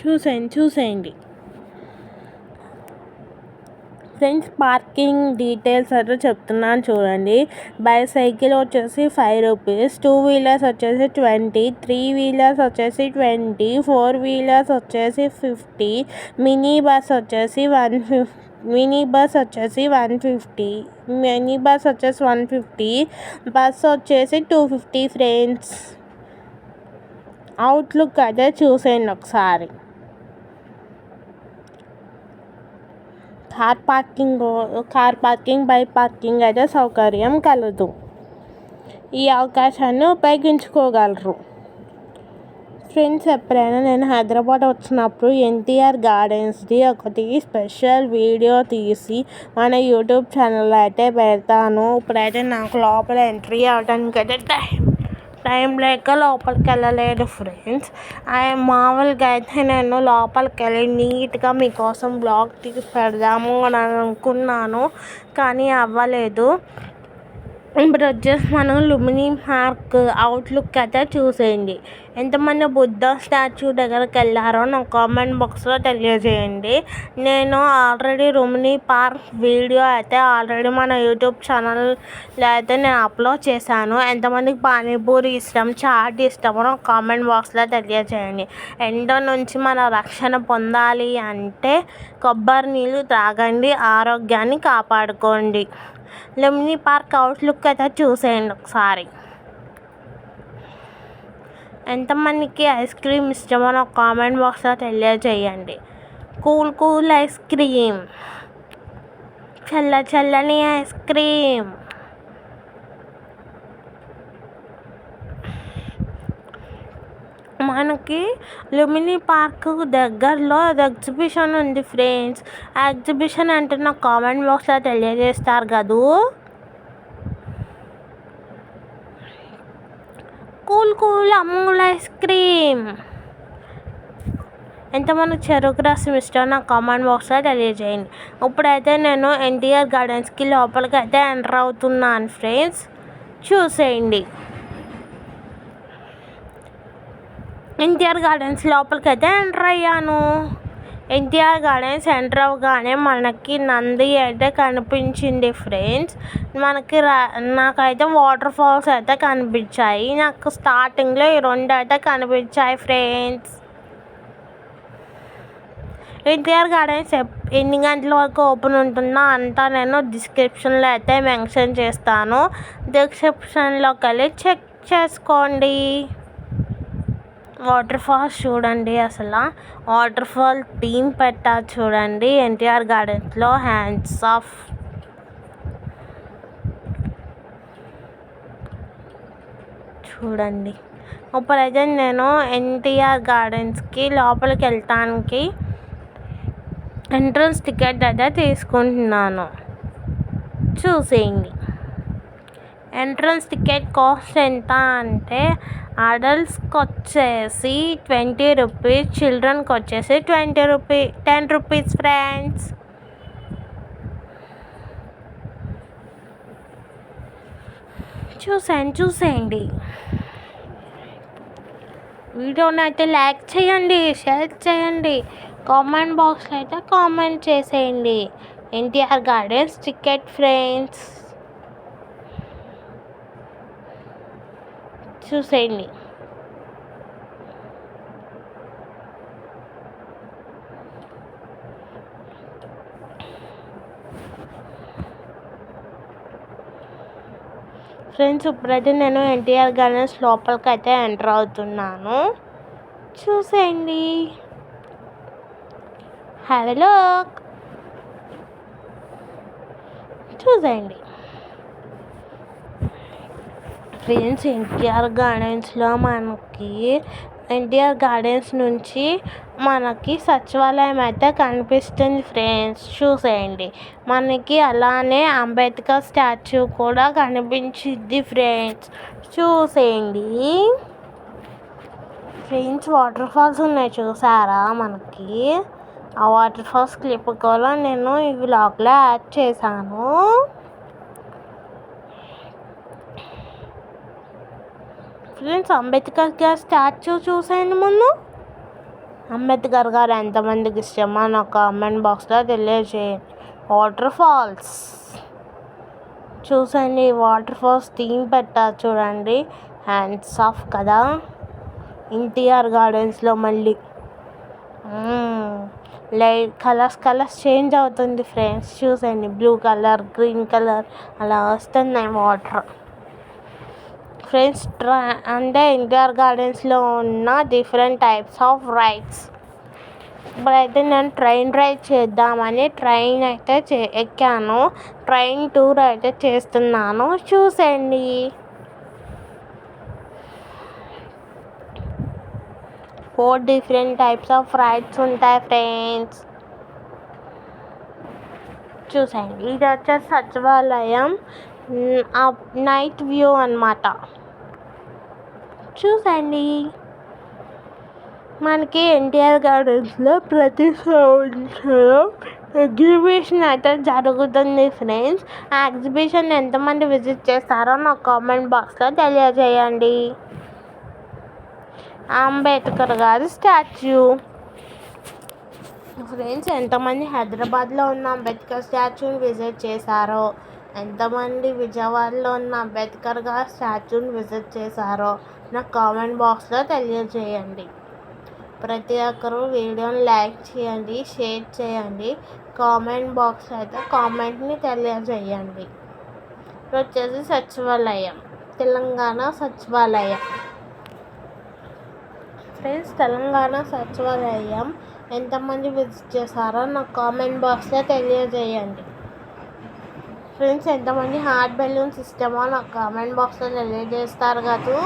చూసేయండి చూసేయండి. Friends parking details అయితే చెప్తున్నాను చూడండి. బైసైకిల్ వచ్చేసి ఫైవ్ రూపీస్ టూ వీలర్స్ వచ్చేసి ట్వంటీ త్రీ వీలర్స్ వచ్చేసి ట్వంటీ ఫోర్ వీలర్స్ వచ్చేసి ఫిఫ్టీ మినీ బస్ వచ్చేసి వన్ ఫిఫ్ మినీ బస్ వచ్చేసి వన్ ఫిఫ్టీ మినీ బస్ వచ్చేసి వన్ ఫిఫ్టీ బస్ వచ్చేసి టూ ఫిఫ్టీ ఫ్రెండ్స్ అవుట్లుక్ అయితే చూసేయండి ఒకసారి. Car parking car parking bike parking అయితే సౌకర్యం కలదు. ఈ అవకాశాన్ని ఉపయోగించుకోగలరు. ఫ్రెండ్స్ ఎప్పుడైనా నేను హైదరాబాద్ వచ్చినప్పుడు ఎన్టీఆర్ గార్డెన్స్ది ఒకటి స్పెషల్ వీడియో తీసి మన యూట్యూబ్ ఛానల్లో అయితే పెడతాను. ఇప్పుడైతే నాకు లోపల ఎంట్రీ అవడానికి అయితే టైం టైం లేక లోపలికి వెళ్ళలేదు ఫ్రెండ్స్ మామూలుగా అయితే నేను లోపలికి వెళ్ళి నీట్గా మీకోసం బ్లాగ్ తీసి పెడదాము అని అనుకున్నాను కానీ అవ్వలేదు. ఇప్పుడు వచ్చేసి మనం లుమిని పార్క్ అవుట్లుక్ అయితే చూసేయండి. ఎంతమంది బుద్ధ స్టాచ్యూ దగ్గరికి వెళ్ళారో నాకు కామెంట్ బాక్స్లో తెలియజేయండి. నేను ఆల్రెడీ లుమిని పార్క్ వీడియో అయితే ఆల్రెడీ మన యూట్యూబ్ ఛానల్లో అయితే నేను అప్లోడ్ చేశాను. ఎంతమందికి పానీపూరి ఇష్టం చాట్ ఇష్టమో నాకు కామెంట్ బాక్స్లో తెలియజేయండి. ఎండ నుంచి మన రక్షణ పొందాలి అంటే కొబ్బరి నీళ్ళు త్రాగండి ఆరోగ్యాన్ని కాపాడుకోండి. లుమిని పార్క్ అవుట్లుక్ అయితే చూసేయండి ఒకసారి. ఎంతమందికి ఐస్ క్రీమ్ ఇష్టమో నాకు కామెంట్ బాక్స్లో తెలియజేయండి. Cool cool ice cream. చల్ల చల్లని ఐస్ క్రీమ్. మనకి లుమిని పార్క్ దగ్గరలో ఎగ్జిబిషన్ ఉంది ఫ్రెండ్స్. ఆ ఎగ్జిబిషన్ అంటే నాకు కామెంట్ బాక్స్లో తెలియజేస్తారు కదూ? Cool cool Amul ice cream. ఎంతమంది చెరుకు రసం ఇష్టం నాకు కామెంట్ బాక్స్లో తెలియజేయండి. ఇప్పుడైతే నేను ఎన్టీఆర్ గార్డెన్స్కి లోపలికి అయితే ఎంటర్ అవుతున్నాను ఫ్రెండ్స్. చూసేయండి. ఎన్టీఆర్ గార్డెన్స్ లోపలికి అయితే ఎంటర్ అయ్యాను. ఎన్టీఆర్ గార్డెన్స్ ఎంటర్ అవ్వగానే మనకి నంది అయితే కనిపించింది ఫ్రెండ్స్. మనకి రా నాకైతే వాటర్ ఫాల్స్ అయితే కనిపించాయి. నాకు స్టార్టింగ్లో ఈ రెండు అయితే కనిపించాయి ఫ్రెండ్స్. ఎన్టీఆర్ గార్డెన్స్ ఎన్ని గంటల వరకు ఓపెన్ ఉంటుందో అంతా నేను డిస్క్రిప్షన్లో అయితే మెన్షన్ చేస్తాను. డిస్క్రిప్షన్లోకి వెళ్ళి చెక్ చేసుకోండి. వాటర్ ఫాల్స్ చూడండి అసలు. వాటర్ ఫాల్ థీమ్ పెట్టారు చూడండి. ఎన్టీఆర్ గార్డెన్స్లో హ్యాండ్స్ ఆఫ్ చూడండి. ప్రజెంట్ నేను ఎన్టీఆర్ గార్డెన్స్కి లోపలికి వెళ్తానికి ఎంట్రన్స్ టికెట్ అయితే తీసుకుంటున్నాను. చూసేయండి. ఎంట్రన్స్ టికెట్ కాస్ట్ ఎంత అంటే అడల్ట్స్కి వచ్చేసి ట్వంటీ రూపీస్ చిల్డ్రన్కి వచ్చేసి twenty rupee ten rupees friends. చూసాను చూసేయండి. వీడియోని అయితే లైక్ చేయండి షేర్ చేయండి. కామెంట్ బాక్స్లో అయితే కామెంట్ చేసేయండి. NTR gardens ticket friends. చూసేయండి. ఫ్రెండ్స్ ఇప్పుడైతే నేను ఎన్టీఆర్ గార్డెన్స్ లోపలికి అయితే ఎంటర్ అవుతున్నాను. చూసేయండి. Have look. చూసేయండి. ఫ్రెండ్స్ ఎన్టీఆర్ గార్డెన్స్లో మనకి ఎన్టీఆర్ గార్డెన్స్ నుంచి మనకి సచివాలయం అయితే కనిపిస్తుంది ఫ్రెండ్స్. చూసేయండి. మనకి అలానే అంబేద్కర్ స్టాచ్యూ కూడా కనిపించింది ఫ్రెండ్స్. చూసేయండి. ఫ్రెండ్స్ వాటర్ ఫాల్స్ ఉన్నాయి చూసారా మనకి? ఆ వాటర్ ఫాల్స్ క్లిప్ కూడా నేను ఈ వ్లాగ్లో యాడ్ చేశాను. ఫ్రెండ్స్ అంబేద్కర్ గారి స్టాచ్యూ చూసేయండి ముందు అంబేద్కర్ గారు ఎంతమందికి ఇష్టమో నా కామెంట్ బాక్స్లో తెలియజేయండి. వాటర్ ఫాల్స్ చూసండి వాటర్ ఫాల్స్ థీమ్ పెట్టారు చూడండి. హ్యాండ్స్ ఆఫ్ కదా? ఎన్టీఆర్ గార్డెన్స్లో మళ్ళీ. లైట్ కలర్స్ కలర్స్ చేంజ్ అవుతుంది ఫ్రెండ్స్. చూసండి బ్లూ కలర్ గ్రీన్ కలర్ అలా వస్తున్నాయి వాటర్ ఫ్రెండ్స్ ట్రా అంటే ఇండోర్ గార్డెన్స్లో ఉన్న డిఫరెంట్ టైప్స్ ఆఫ్ రైడ్స్ ఇప్పుడైతే నేను ట్రైన్ రైడ్ చేద్దామని ట్రైన్ అయితే చే ఎక్కాను. ట్రైన్ టూర్ అయితే చేస్తున్నాను. చూసండి four different types of rides ఉంటాయి ఫ్రెండ్స్ చూసండి ఇది వచ్చేసి సచివాలయం. నైట్ వ్యూ అనమాట చూసండి మనకి ఎన్టీఆర్ గార్డెన్స్లో ప్రతి సంవత్సరం ఎగ్జిబిషన్ అయితే జరుగుతుంది ఫ్రెండ్స్. ఆ ఎగ్జిబిషన్ ఎంతమంది విజిట్ చేస్తారో నాకు కామెంట్ బాక్స్లో తెలియజేయండి. అంబేద్కర్ గారి స్టాచ్యూ. ఫ్రెండ్స్ ఎంతమంది హైదరాబాద్లో ఉన్న అంబేద్కర్ స్టాచ్యూని విజిట్ చేశారో ఎంతమంది విజయవాడలో ఉన్న అంబేద్కర్ గారి స్టాచ్యూని విజిట్ చేశారో నాకు కామెంట్ బాక్స్లో తెలియజేయండి. ప్రతి ఒక్కరూ వీడియోని లైక్ చేయండి షేర్ చేయండి. కామెంట్ బాక్స్ అయితే కామెంట్ని తెలియజేయండి. వచ్చేసి సచివాలయం తెలంగాణ సచివాలయం. ఫ్రెండ్స్ తెలంగాణ సచివాలయం ఎంతమంది విజిట్ చేశారో నాకు కామెంట్ బాక్స్లో తెలియజేయండి. ఫ్రెండ్స్ ఎంతమంది హార్ట్ బెలూన్స్ ఇష్టమో నాకు కామెంట్ బాక్స్లో తెలియజేస్తారు కదా.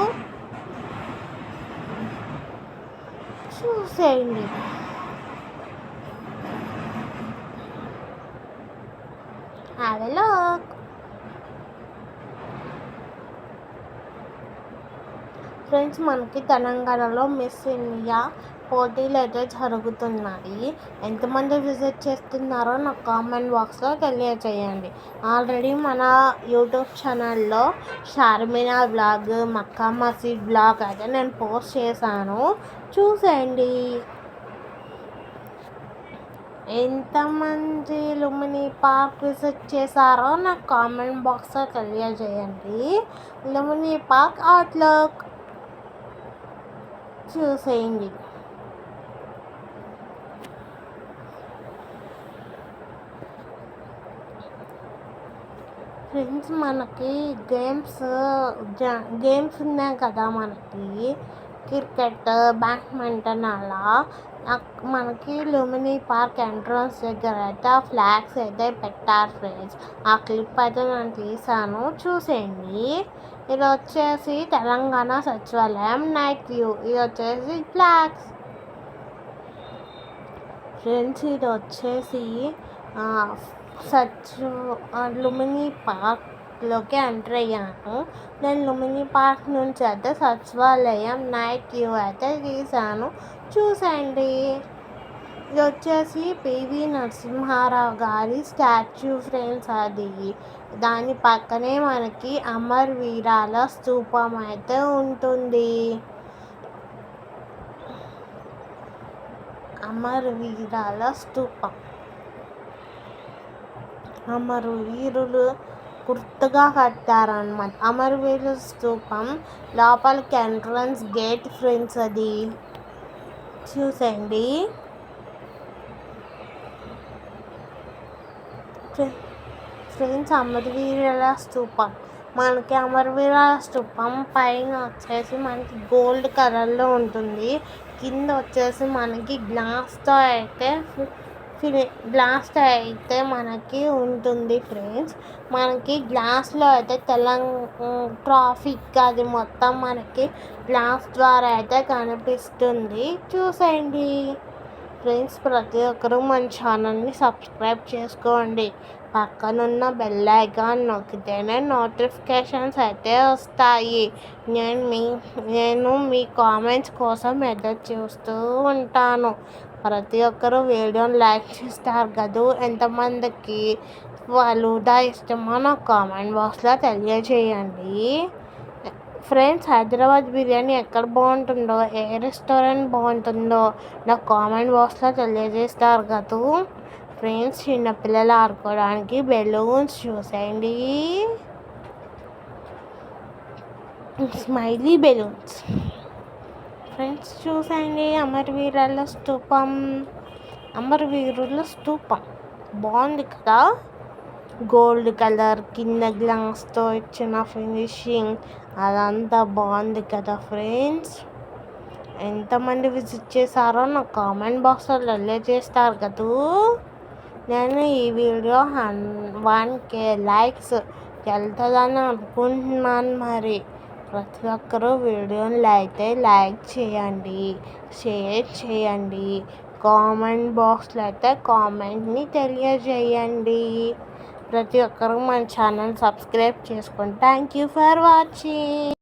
చూసేయండి హ్యావ్ ఎ ఫ్రెండ్స్ మనకి తెలంగాణలో మిస్ ఇండియా పోటీలు అయితే జరుగుతున్నాయి. ఎంతమంది విజిట్ చేస్తున్నారో నాకు కామెంట్ బాక్స్లో తెలియజేయండి ఆల్రెడీ మన యూట్యూబ్ ఛానల్లో షార్మినా బ్లాగ్ మక్కా మసీద్ బ్లాగ్ అయితే నేను పోస్ట్ చేశాను. చూసేయండి. ఎంతమంది లుమిని పార్క్ విజిట్ చేశారో నాకు కామెంట్ బాక్స్లో తెలియజేయండి. లుమిని పార్క్ అవుట్లుక్ చూసేయండి. ఫ్రెండ్స్ మనకి గేమ్స్ గేమ్స్ ఉన్నాయి కదా మనకి. క్రికెట్ బ్యాడ్మింటన్ అలా. మనకి లుమినీ పార్క్ ఎంట్రన్స్ దగ్గర అయితే ఆ ఫ్లాగ్స్ అయితే పెట్టారు ఫ్రెండ్స్. ఆ క్లిప్ అయితే నేను తీసాను. చూసేయండి. ఇది వచ్చేసి తెలంగాణ సచివాలయం నైట్ వ్యూ. ఇది వచ్చేసి ఫ్లాగ్స్. ఫ్రెండ్స్ ఇది వచ్చేసి సచ్ లుమినీ పార్క్లోకి ఎంటర్ అయ్యాను. నేను లుమినీ పార్క్ నుంచి అయితే సచివాలయం నైట్ వ్యూ అయితే తీసాను చూసండి ఇది వచ్చేసి పివి నరసింహారావు గారి స్టాచ్యూ ఫ్రెండ్స్ అది. దాని పక్కనే మనకి అమర్ వీరాల స్తూపం అయితే ఉంటుంది. అమర్ వీరాల స్తూపం అమరు వీరులు గుర్తుగా కట్టారనమాట అమరవీరుల స్తూపం లోపలికి ఎంట్రన్స్ గేట్ ఫ్రెండ్స్ అది చూసండి ఫ్రెండ్స్ అమరవీరుల స్తూపం మనకి అమరవీరుల స్తూపం పైన వచ్చేసి మనకి గోల్డ్ కలర్లో ఉంటుంది. కింద వచ్చేసి మనకి గ్లాస్తో అయితే గ్లాస్తో అయితే మనకి ఉంటుంది ఫ్రెండ్స్ మనకి గ్లాస్లో అయితే తెలంగా ట్రాఫిక్ అది మొత్తం మనకి గ్లాస్ ద్వారా అయితే కనిపిస్తుంది. చూసేయండి. ఫ్రెండ్స్ ప్రతి ఒక్కరూ మన ఛానల్ని సబ్స్క్రైబ్ చేసుకోండి. పక్కనున్న బెల్ ఐకాన్ నొక్కితేనే నోటిఫికేషన్స్ అయితే వస్తాయి. నేను మీ నేను మీ కామెంట్స్ కోసం ఎదురు చూస్తూ ఉంటాను. ప్రతి ఒక్కరూ వీడియోని లైక్ చేస్తారు కదూ? ఎంతమందికి ఫలూదా ఇష్టమో నాకు కామెంట్ బాక్స్లో తెలియజేయండి. ఫ్రెండ్స్ హైదరాబాద్ బిర్యానీ ఎక్కడ బాగుంటుందో ఏ రెస్టారెంట్ బాగుంటుందో నాకు కామెంట్ బాక్స్లో తెలియజేస్తారు కదూ? ఫ్రెండ్స్ చిన్నపిల్లలు ఆడుకోవడానికి బెలూన్స్ చూసేయండి. Smiley balloons. ఫ్రెండ్స్ చూసండి అమరవీరుల స్తూపం అమరవీరుల స్తూపం బాగుంది కదా? గోల్డ్ కలర్ కింద గ్లాస్తో ఇచ్చిన ఫినిషింగ్. అదంతా బాగుంది కదా ఫ్రెండ్స్? ఎంతమంది విజిట్ చేశారో నాకు కామెంట్ బాక్స్లో తెలియజేస్తారు కదూ? నేను ఈ వీడియో హన్ వన్ కే లైక్స్ వెళ్తుందని అనుకుంటున్నాను మరి. ప్రతి ఒక్కరూ వీడియోని అయితే లైక్ చేయండి. షేర్ చేయండి. కామెంట్ బాక్స్లో అయితే కామెంట్ని తెలియజేయండి. ప్రతి ఒక్కరూ మన ఛానల్ సబ్స్క్రైబ్ చేసుకోండి థ్యాంక్ యూ ఫర్ వాచింగ్.